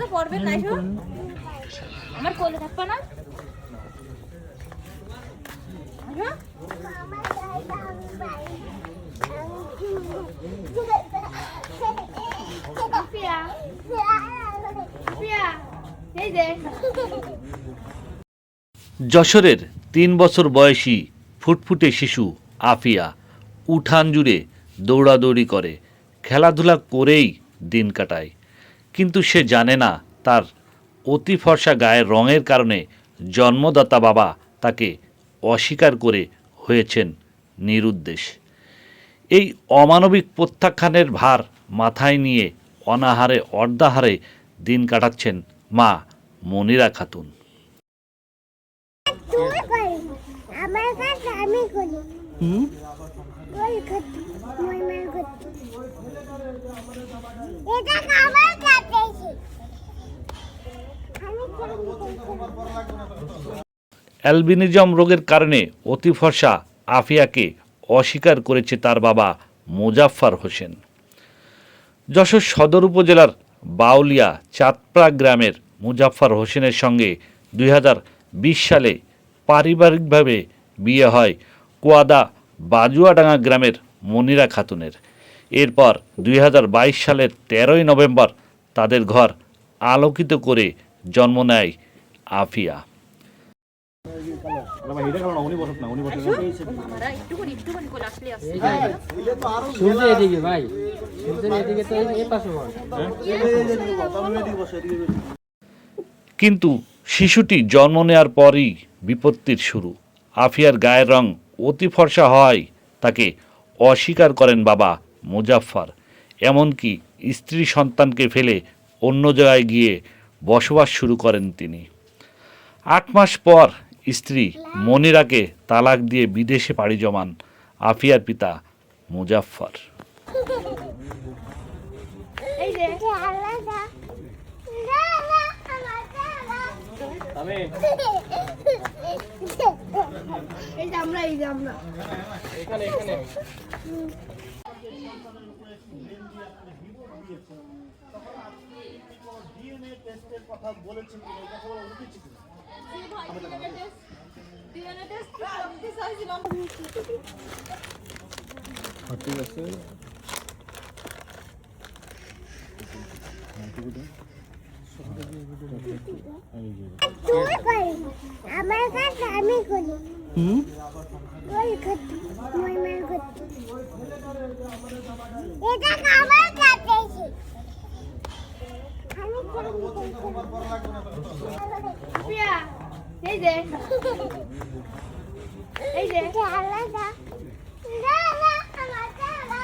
তো পড়বে আমার কোলে থাকবা না? যশোরের তিন বছর বয়সী ফুটফুটে শিশু আফিয়া উঠান জুড়ে দৌড়াদৌড়ি করে খেলাধুলা করেই দিন কাটায়। কিন্তু সে জানে না তার অতি ফর্সা গায়ের রঙের কারণে জন্মদাতা বাবা তাকে অস্বীকার করে হয়েছেন নিরুদ্দেশ। এই অমানবিক প্রত্যাখ্যানের ভার মাথায় নিয়ে অনাহারে অর্ধাহারে দিন কাটাচ্ছেন মা মনিরা খাতুন। তুমি করি আমার কাছে আমি করি ওই করছি মই মার করছি এটা আমার কাছে এসে। আমি করি অ্যালবিনিজম রোগের কারণে অতি ফর্সা আফিয়াকে অস্বীকার করেছে তার বাবা মোজাফফর হোসেন। যশোর সদর উপজেলার বাউলিয়া চাঁদপাড়া গ্রামের মুজাফফর হোসেনের সঙ্গে দুই হাজার বিশ সালে পারিবারিকভাবে বিয়ে হয় কোয়াদা বাজুয়াডাঙ্গা গ্রামের মনিরা খাতুনের। এরপর দুই হাজার বাইশ সালের তেরোই নভেম্বর তাদের ঘর আলোকিত করে জন্ম নেয় আফিয়া। কিন্তু শিশুটি জন্ম নেওয়ার পরই বিপত্তির শুরু। আফিয়ার গায়ের রং অতি ফর্সা হয় তাকে অস্বীকার করেন বাবা মুজাফফর। এমনকি স্ত্রী সন্তানকে ফেলে অন্য জায়গায় গিয়ে বসবাস শুরু করেন তিনি। আট মাস পর স্ত্রী মনিরাকে তালাক দিয়ে বিদেশে পাড়ি জমান আফিয়ার পিতা মুজাফফর। এই যে। ঠিক আছে আমার কাছে আমি কাছে এসে। আমি করি পিয়া এই যে। এই যে। আলাদা না না